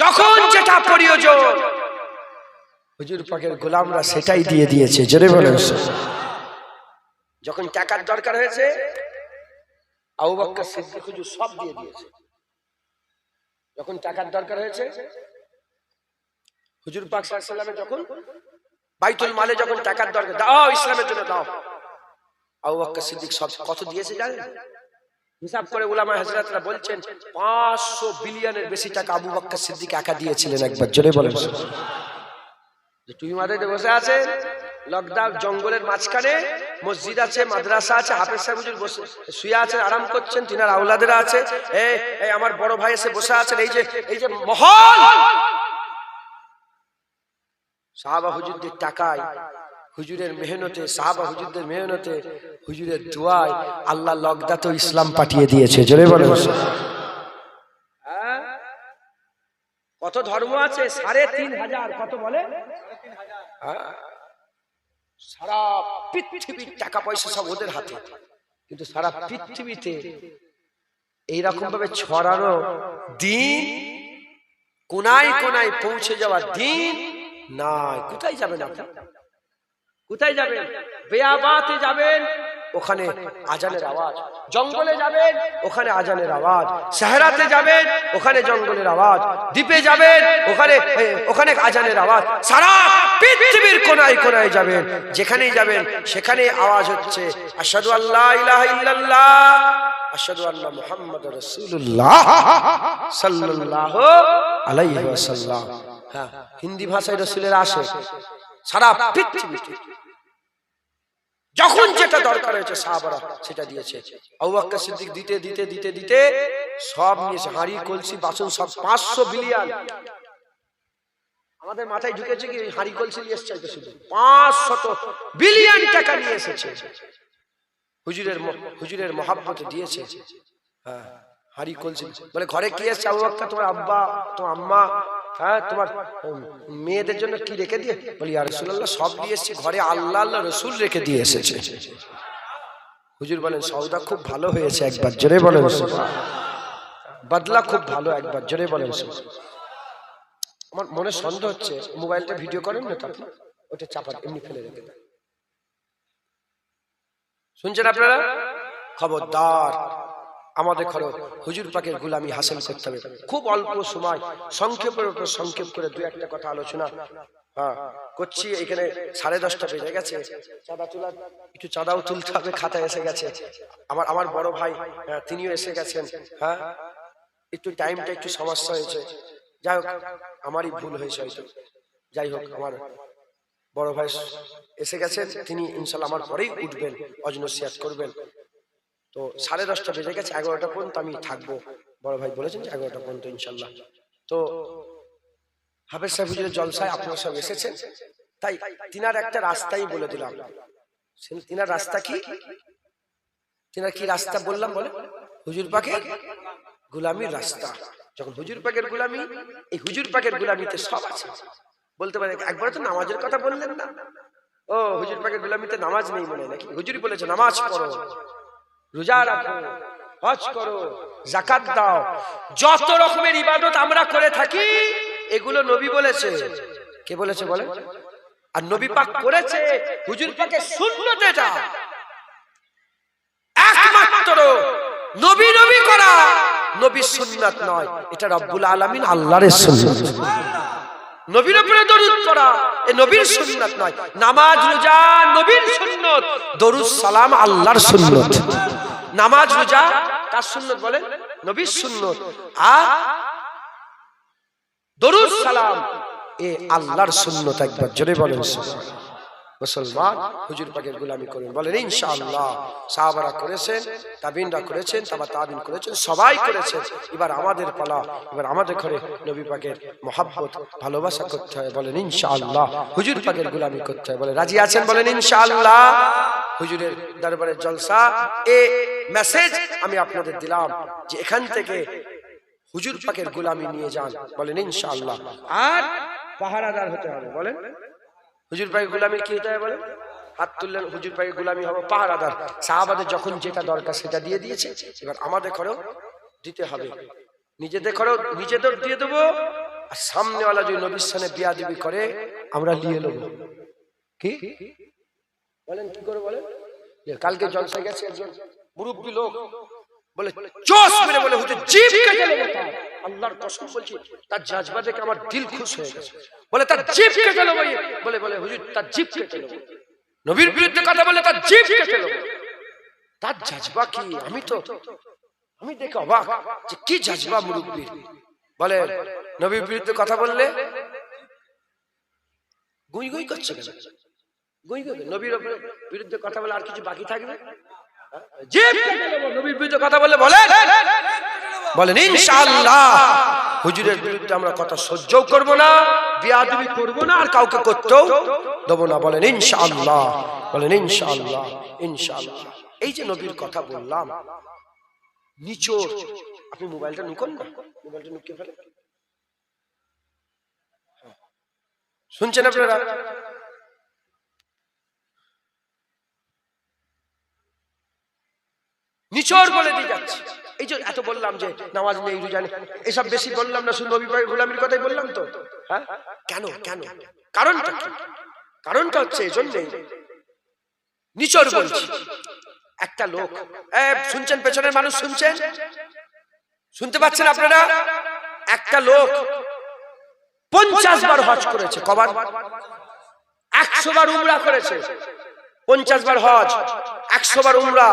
যখন যেটা প্রয়োজন। হুজুর পাকের গোলামরা সেটাই দিয়ে দিয়েছে, জোরে বলেন যখন টাকার দরকার হয়েছে, আবু সিদ্দিক হুজুর সব দিয়ে দিয়েছে। যখন টাকার দরকার হয়েছে, হুজুর পাক সাল্লামে যখন বাইতুল মালে যখন টাকার দরকার, দাও ইসলামের জন্য দাও। আবু বকর সিদ্দিক সব কত দিয়েছে জানেন? হিসাব করে উলামা হযরতরা বলছেন 500 বিলিয়নের বেশি টাকা আবু বাক্কা সিদ্দিক একা দিয়েছিলেন একবার। জোরে বলেন। তুমি মাথায় বসে আছেন লকডাউন জঙ্গলের মাঝখানে মসজিদ আছে, মাদ্রাসা আছে, হাফেজ সাহেব বসে শুয়ে আছেন, আরাম করছেন, তিনার আউলাদেরা আছে। এই আমার বড় ভাই এসে বসে আছেন, এই যে এই যে মহল! সাহাবা হুজুরদের টাকায় হুজুরের মেহনতে সাহাবা হুজুরদের মেহনতে হুজুরের দোয়ায় আল্লাহ লকদা তো ইসলাম পাঠিয়ে দিয়েছে। জোরে বলে কত ধর্ম আছে? সাড়ে তিন হাজার কত বলে? হ্যাঁ? সারা পৃথিবীর টাকা পয়সা সব ওদের হাতে। কিন্তু সারা পৃথিবীতে এইরকম ভাবে ছড়ানো দিন কোনায় কোনায় পৌঁছে যাওয়া দিন নাই। কোথায় যাবেন আপনি? কোথায় যাবেন? বেয়াবাতে যাবেন? ওখানে আজানের আওয়াজ। জঙ্গলে যাবেন? ওখানে আজানের আওয়াজ। সাহারাতে যাবেন? ওখানে জঙ্গলের আওয়াজ। দ্বীপে যাবেন? ওখানে ওখানে আজানের আওয়াজ। সারা পৃথিবীর কোনায় কোনায় যাবেন। যেখানেই যাবেন, সেখানে আওয়াজ হচ্ছে, আশহাদু আল্লাহ ইলাহা ইল্লাল্লাহ, আশহাদু আন্না মুহাম্মাদুর রাসূলুল্লাহ সাল্লাল্লাহু আলাইহি ওয়াসাল্লাম। হ্যাঁ হিন্দি ভাষায় রসুলের আসে। সারা পৃথিবীতে। যখন যেটা দরকার হয়েছে সাহাবারা সেটা দিয়েছে। আবু বকর সিদ্দিক দিতে দিতে দিতে দিতে সব নিয়েছে। হাঁড়ি কলসি বাসন সব পাঁচশো বিলিয়ন। আমাদের মাথায় ঢুকেছে কি হাঁড়ি কলসি নিয়ে এসছে শুধু। পাঁচশত বিলিয়ন টাকা নিয়ে এসেছে। হুজুরের হুজুরের মহাব্বত দিয়েছে। হ্যাঁ হাঁড়ি কলসি বলে ঘরে কি এসছে? আবু তোমার আব্বা তোমার আম্মা হ্যাঁ তোমার মেয়েদের জন্য কি রেখে দিয়ে? বলি আর রসুল্লাহ সব দিয়ে এসছি, ঘরে আল্লাহ আল্লাহ, রসুল রেখে দিয়ে এসেছে। হুজুর বলেন সৌদা খুব ভালো হয়েছে একবার, জোরে বলেন বদলা খুব ভালো একবার, জোরে বলেন আমার মনে সন্দেহ হচ্ছে, মোবাইলটা ভিডিও করেন না তো ওটা চাপা, এমনি ফেলে রেখে দেন। শুনছেন আপনারা? খবরদার। আমাদের খরচ হুজুর পাকের গুলামি হাসিল করতে হবে। খুব অল্প সময় সংক্ষেপের উপর সংক্ষেপ করে দু একটা কথা আলোচনা। হ্যাঁ করছি এখানে সাড়ে দশটা বেজে গেছে। চাঁদা তোলা একটু চাঁদাও তুলতে হবে খাতা এসে গেছে। আমার আমার বড় ভাই হ্যাঁ, তিনিও এসে গেছেন। হ্যাঁ একটু টাইমটা একটু সমস্যা হয়েছে। যাই হোক আমারই ভুল হয়েছে হয়তো। যাই হোক আমার বড় ভাই এসে গেছেন তিনি ইনশাল্লাহ আমার পরেই উঠবেন অজনসিয়াত করবেন। তো সাড়ে দশটা বেজে গেছে এগারোটা পর্যন্ত আমি থাকব। বড় ভাই বলেছেন যে এগারোটা পর্যন্ত ইনশাল্লাহ। তো হাফেজ সাহেব হুজুরের জলসায় আপনারা সব এসেছেন। তাই তিনার একটা রাস্তাই বলে দিলাম। তিনার রাস্তা কি? তিনার কি রাস্তা বললাম বলে হুজুর পাকে গুলামির রাস্তা। যখন হুজুর পাকের গুলামি এই হুজুর পাকের গুলামিতে সব আছে। বলতে পারে একবার তো নামাজের কথা বললেন না। ও হুজুর পাকের গুলামিতে নামাজ নেই মনে নাকি? হুজুরি বলেছে নামাজ পড়ো। রোজা রাখো, হজ করো জাকাত দাও। যত রকমের ইবাদত আমরা করে থাকি, এগুলো নবী বলেছে। কে বলেছে বলে? আর নবী পাক করেছে, হুজুর পাকে সুন্নত এটা একমাত্র নবী নবী করা নবী সুন্নাত নয়, এটা রব্বুল আলামিন আল্লাহর সুন্নাত। নবীর উপরে দরুদ পড়া, এ নবীর সুন্নাত নয়। নামাজ, রোজা, নবীর সুন্নত, দরুদ সালাম আল্লাহর সুন্নত। নামাজ রোজা, কার সুন্নত বলেন? নবীর সুন্নত। আর দরুদ সালাম। এ আল্লাহর সুন্নত একবার জোরে বলেন মুসলমান, হুজুর পাকের গোলামি করুন। বলেন, ইনশাআল্লাহ। সাহাবারা করেছেন, তাবিনরা করেছেন, তাবা তাবিন করেছেন, সবাই করেছেন। এবার আমাদের পালা, এবার আমাদের ঘরে নবী পাকের মহাব্বত, ভালোবাসা করতে হয়। বলেন, ইনশাআল্লাহ। হুজুর পাকের গোলামি করতে হয়। বলে রাজি আছেন? বলেন, ইনশাআল্লাহ। হুজুরের দরবারের জলসা, এ মেসেজ আমি আপনাদের দিলাম যে এখান থেকে হুজুর পাকের গোলামি নিয়ে যান। বলেন, ইনশাআল্লাহ। আর পাহারাদার হতে হবে, বলেন। হুজুর পাকে গোলামি কি হতে হবে, বলেন? হাত তুললেন, হুজুর পাকে গোলামি হবে পাহারাদার। সাহাবাদের যখন যেটা দরকার সেটা দিয়ে দিয়েছে, এবার আমাদের ঘরেও দিতে হবে। নিজেদের ঘরেও নিজেদের দিয়ে দেবো, আর সামনেওয়ালা যদি নবীর সামনে বিয়াদিবি করে, আমরা নিয়ে নেব। কি? বলেন, কি করে বলেন? কালকে জলসা গেছে একজন মুরব্বী লোক, বলে চোস মেরে বলে, হুজুর জিভ কেটে নেব। আল্লাহর কসম বলছি, তার জাজবা দেখে আমার দিল খুশ হয়ে গেছে। বলে, তার জিভ কেটে নেব। বলে বলে, হুজুর, তার জিভ কেটে নেব? নবীর বিরুদ্ধে কথা বলে, তার জিভ কেটে নেব? তার জাজবা কি? আমি তো, আমি দেখে অবাক যে কি জাজবা মুরব্বী বলে, নবীর বিরুদ্ধে কথা বললে গুই গুই করছে কেন? নবীর বিরুদ্ধে কথা বলে আর কিছু বাকি থাকবে? নবীর বিরুদ্ধে কথা বলে? বলেন বিরুদ্ধে আমরা কথা সহ্যও না না, আর কাউকে করতেও দেবো না। বলেন বলেন এই যে নবীর কথা বললাম আপনি মোবাইলটা নুকন মোবাইলটা ফেলে শুনছেন আপনারা? নিচর বলে দিয়ে যাচ্ছে। এই যে এত বললাম যে নামাজ নেই রোজা নেই এসব বেশি বললাম না শুধু নবী ভাই গোলামির কথাই বললাম তো। হ্যাঁ? কেন? কেন? কারণটা কারণটা হচ্ছে এই জন্যই নিচর বলছি। একটা লোক শুনছেন পেছনের মানুষ শুনছেন? শুনতে পাচ্ছেন আপনারা? একটা লোক পঞ্চাশ বার হজ করেছে কবার। একশো বার উমরা করেছে। পঞ্চাশ বার হজ। একশো বার উমরা,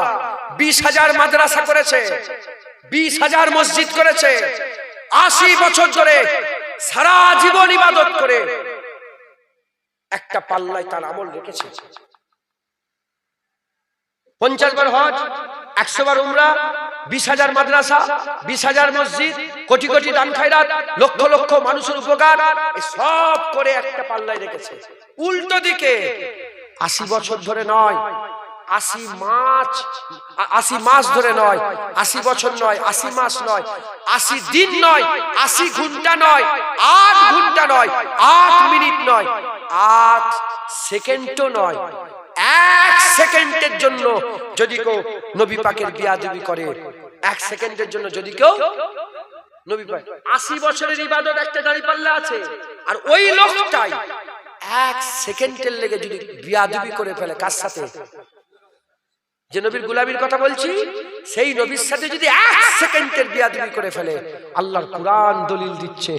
বিশ হাজার মাদ্রাসা করেছে, বিশ হাজার মসজিদ করেছে, আশি বছর ধরে সারা জীবন ইবাদত করে একটা পাল্লায় তার আমল রেখেছে। পঞ্চাশ বার হজ, একশো বার উমরা, বিশ হাজার মাদ্রাসা, বিশ হাজার মসজিদ, কোটি কোটি দান খায়রাত, লক্ষ লক্ষ মানুষের উপকার সব করে একটা পাল্লায় রেখেছে। উল্টো দিকে আশি বছর ধরে নয় আশি মাস আশি মাস ধরে নয়, আশি বছর নয়, আশি মাস নয়, আশি দিন নয়, আশি ঘণ্টা নয়, আট ঘণ্টা নয়, আট মিনিট নয়, আট সেকেন্ডও নয়। এক সেকেন্ডের জন্য যদি কেউ নবী পাকের বিয়াদবি করে, এক সেকেন্ডের জন্য যদি কেউ নবী পাক আশি বছরের ইবাদত একটা দাঁড়ি পাল্লা আছে, আর ওই লোকটাই এক সেকেন্ডের লেগে যদি বিয়াদবি করে ফেলে কার সাথে? যে নবীর গুলামির কথা বলছি, সেই নবীর সাথে যদি এক সেকেন্ডের বিয়াদবি করে ফেলে, আল্লাহর কুরআন দলিল দিচ্ছে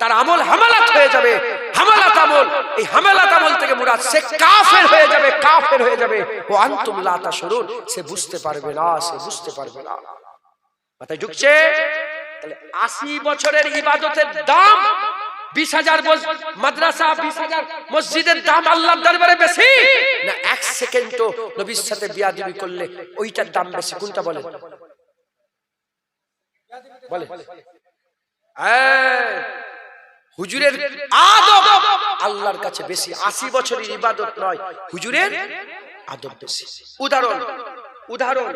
তার আমল হামালাত হয়ে যাবে, হামালাত আমল, এই হামালাত আমল থেকে মুরাদ সে কাফের হয়ে যাবে, কাফের হয়ে যাবে। ও আনতুম লা তাশউরুন সে বুঝতে পারবে না, সে বুঝতে পারবে না। মাথায় ঢুকছে? তাহলে আশি বছরের ইবাদতের দাম বিশ হাজার মাদ্রাসা মসজিদের দাম বেশি? এক সাথে বিয়াদিবি করলে ওইটার কোনটা বলে? হুজুরের আদব আল্লাহর কাছে বেশি। আশি বছরের ইবাদত নয়, হুজুরের আদব বেশি। উদাহরণ উদাহরণ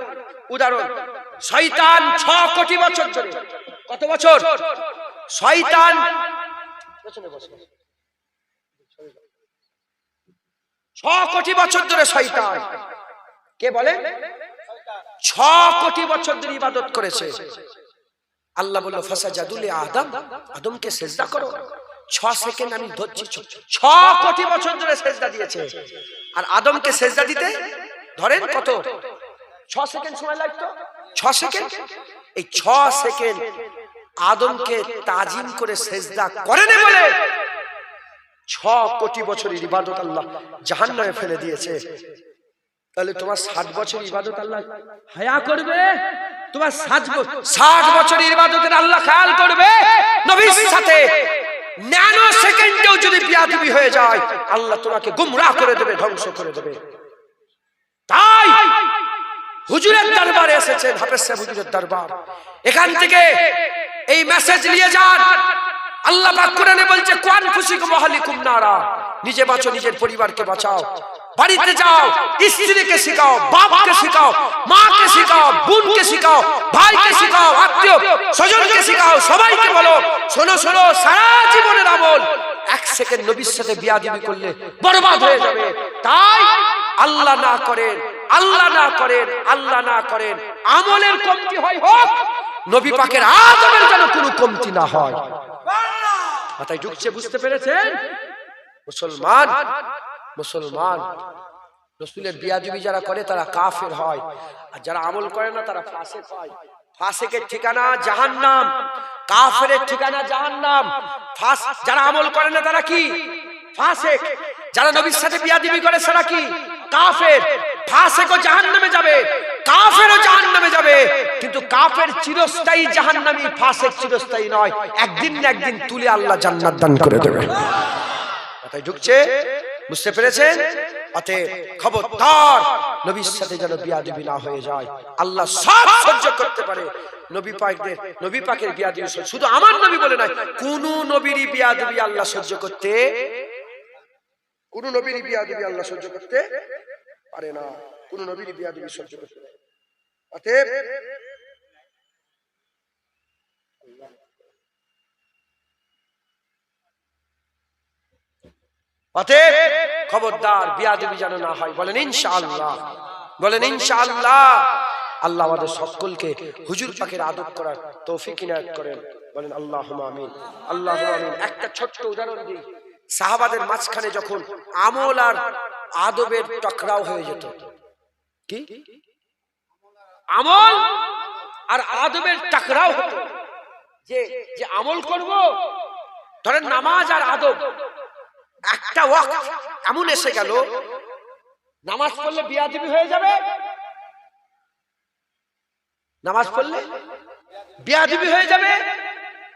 উদাহরণ। শয়তান ছ কোটি বছর কত বছর? শয়তান ছ কোটি বছর ধরে শয়তান। কে বলে? ছ কোটি বছর ধরে ইবাদত করেছে। আল্লাহ বলল, ফাসা জাদুলে আদম। আদমকে সেজদা করো। ছ সেকেন্ড আমি ধরছি। ছ কোটি বছর ধরে সেজদা দিয়েছে। আর আদমকে সেজদা দিতে ধরেন কত? ছ সেকেন্ড সময় লাগতো? ছ সেকেন্ড? এই ছ সেকেন্ড আদমকে তাজিম করে সেজদা করেনি বলে ছ কোটি বছরের ইবাদত আল্লাহ জাহান্নামে ফেলে দিয়েছে। তাহলে তোমার ষাট বছর ইবাদত আল্লাহ হায়া করবে? তোমার ষাট বছর ইবাদতের আল্লাহ খেয়াল করবে? নবীর সাথে ন্যানো সেকেন্ডেও যদি বিয়াদবি হয়ে যায় আল্লাহ তোমাকে গুমরাহ করে দেবে ধ্বংস করে দেবে। তাই হুজুরের দরবারে এসেছেন হাফেজ সাহেব হুজুরের দরবার। এখান থেকে এই মেসেজ নিয়ে যান। আল্লাহ পাক কোরআনে বলছে কোন খুশিকুম আহলিকুম নারা। নিজে বাঁচো, নিজের পরিবারকে বাঁচাও। বাড়িতে যাও, স্ত্রীকে শিখাও, বাপকে শিখাও, মাকে শিখাও, বোনকে শিখাও, ভাইকে শিখাও, আত্মীয় স্বজনকে শিখাও, সবাইকে বলো, শোনো শোনো, সারা জীবনের আমল এক সেকেন্ড নবীর সাথে বিয়াদিবি করলে বরবাদ হয়ে যাবে। তাই আল্লাহ না করেন, আল্লাহ না করেন, আল্লাহ না করেন। আমলের কমতি হয় হোক নবী পাকের আদমের যেন কোনো কমতি না হয়। মাথায় ঢুকছে, বুঝতে পেরেছেন? মুসলমান মুসলমান। রসুলের বিয়াদুবি যারা করে, তারা কাফের হয়। আর যারা আমল করে না, তারা ফাঁসে হয়। ফাসেকের ঠিকানা জাহান্নাম। কাফের ঠিকানা জাহান্নাম। ফাঁস যারা আমল করে না, তারা কি? ফাসেক। যারা নবীর সাথে বিয়াদিবি করে তারা কি? কাফের। ফাসেকও জাহান্নামে যাবে। কাফেরও জাহান্নামে যাবে। কিন্তু কাফের চিরস্থায়ী জাহান্নামী, ফাসেক চিরস্থায়ী নয়। একদিন না একদিন তুলে আল্লাহ জান্নাত দান করে দেবে। মাথায় ঢুকছে, বুঝতে পেরেছেন? অতএব নবীর সাথে যেন হয়ে সহ্য করতে পারে। নবী শুধু আমার নবী বলে নয়, কোন নবীরই বিয়াদবি আল্লাহ সহ্য করতে কোন নবীরই আল্লাহ সহ্য করতে পারে না। কোন নবীরই সহ্য করতে পারে। অতএব অতএব খবরদার বিয়াদবি যেন না হয়। বলেন, ইনশাআল্লাহ। বলেন, ইনশাআল্লাহ। আল্লাহ আমাদের সকলকে হুজুর পাকের আদব করার তৌফিক ইনায়াত করেন। বলেন আল্লাহ আমিন। আল্লাহ আমিন। একটা ছোট্ট উদাহরণ দিই। সাহাবাদের মাঝখানে যখন আমল আর আদবের টকরাও হয়ে যেত। কি? আমল আর আদবের টাকরাও হতো। যে যে আমল করব, ধরেন নামাজ আর আদব। একটা ওয়াক্ত এমন এসে গেল, নামাজ পড়লে বিয়াদিবি হয়ে যাবে? নামাজ পড়লে বিয়াদিবি হয়ে যাবে?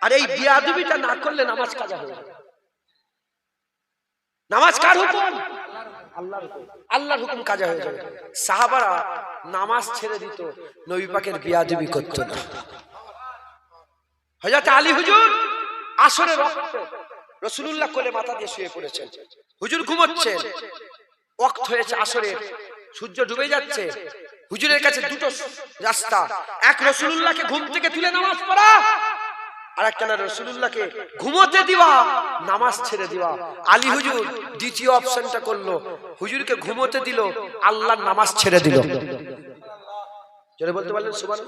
আর এই বিয়াদিবিটা না করলে নামাজ কাজা হয়ে যাবে। নামাজ কার হুকুম? আল্লাহর হুকুম। কাজা হয়ে যাবে। সাহাবারা নামাজ ছেড়ে দিত, নবী পাকের বিয়াদিবি করত না। হযরত আলী হুজুর আসরে রক্ত রসুলুল্লাহ কোলে মাথা দিয়ে শুয়ে পড়েছেন। হুজুর ঘুমোচ্ছেন। ওয়াক্ত হয়েছে আসরের। সূর্য ডুবে যাচ্ছে। হুজুরের কাছে দুটো রাস্তা। এক রসুলুল্লাহকে ঘুম থেকে তুলে নামাজ পড়া আর একটা না দিবা, নামাজ ছেড়ে দিবা। আলী হুজুর দ্বিতীয় অপশনটা করল, হুজুরকে ঘুমোতে দিল আল্লাহর নামাজ ছেড়ে দিল। বলতে পারলেন সুবহান